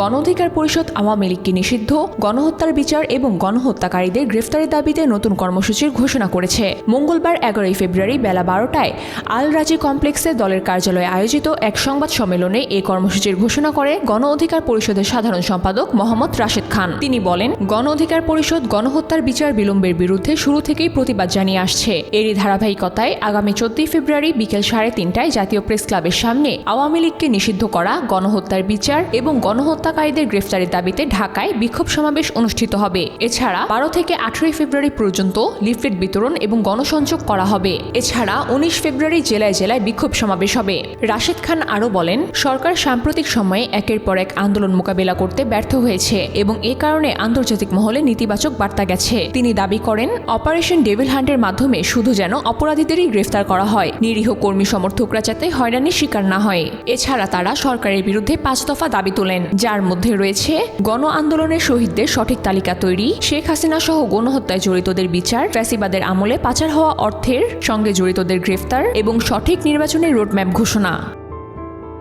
গণ অধিকার পরিষদ আওয়ামী লীগকে নিষিদ্ধ, গণহত্যার বিচার এবং গণহত্যাকারীদের গ্রেফতারের দাবিতে নতুন কর্মসূচির ঘোষণা করেছে। মঙ্গলবার এগারোই ফেব্রুয়ারি বেলা বারোটায় আল রাজি কমপ্লেক্সে দলের কার্যালয়ে আয়োজিত এক সংবাদ সম্মেলনে এই কর্মসূচির ঘোষণা করে গণ অধিকার পরিষদের সাধারণ সম্পাদক মোহাম্মদ রাশেদ খান। তিনি বলেন গণ অধিকার পরিষদ গণহত্যার বিচার বিলম্বের বিরুদ্ধে শুরু থেকেই প্রতিবাদ জানিয়ে আসছে। এরই ধারাবাহিকতায় আগামী চোদ্দই ফেব্রুয়ারি বিকেল সাড়ে তিনটায় জাতীয় প্রেস ক্লাবের সামনে আওয়ামী লীগকে নিষিদ্ধ করা, গণহত্যার বিচার এবং গণহত্যাকারীদের গ্রেফতারের দাবিতে ঢাকায় বিক্ষোভ সমাবেশ অনুষ্ঠিত হবে। এছাড়া বারো থেকে আঠারোই ফেব্রুয়ারি পর্যন্ত লিফলেট বিতরণ এবং গণসংযোগ করা হবে। এছাড়া উনিশ ফেব্রুয়ারি জেলায় জেলায় বিক্ষোভ সমাবেশ হবে। রাশেদ খান আরও বলেন, সরকার সাম্প্রতিক সময়ে একের পর এক আন্দোলন মোকাবেলা করতে ব্যর্থ হয়েছে এবং এ কারণে আন্তর্জাতিক মহলে নেতিবাচক বার্তা গেছে। তিনি দাবি করেন, অপারেশন ডেভিল হান্টের মাধ্যমে শুধু যেন অপরাধীদেরই গ্রেফতার করা হয়, নিরীহ কর্মী সমর্থকরা যাতে হয়রানির শিকার না হয়। এছাড়া তারা সরকারের বিরুদ্ধে পাঁচ দফা দাবি তোলেন যার মধ্যে রয়েছে গণ আন্দোলনের শহীদদের সঠিক তালিকা তৈরি, শেখ হাসিনা সহ গণহত্যায় জড়িতদের বিচার, ফ্যাসিবাদের আমলে পাচার হওয়া অর্থের সঙ্গে জড়িতদের গ্রেফতার এবং সঠিক নির্বাচনের রোডম্যাপ ঘোষণা।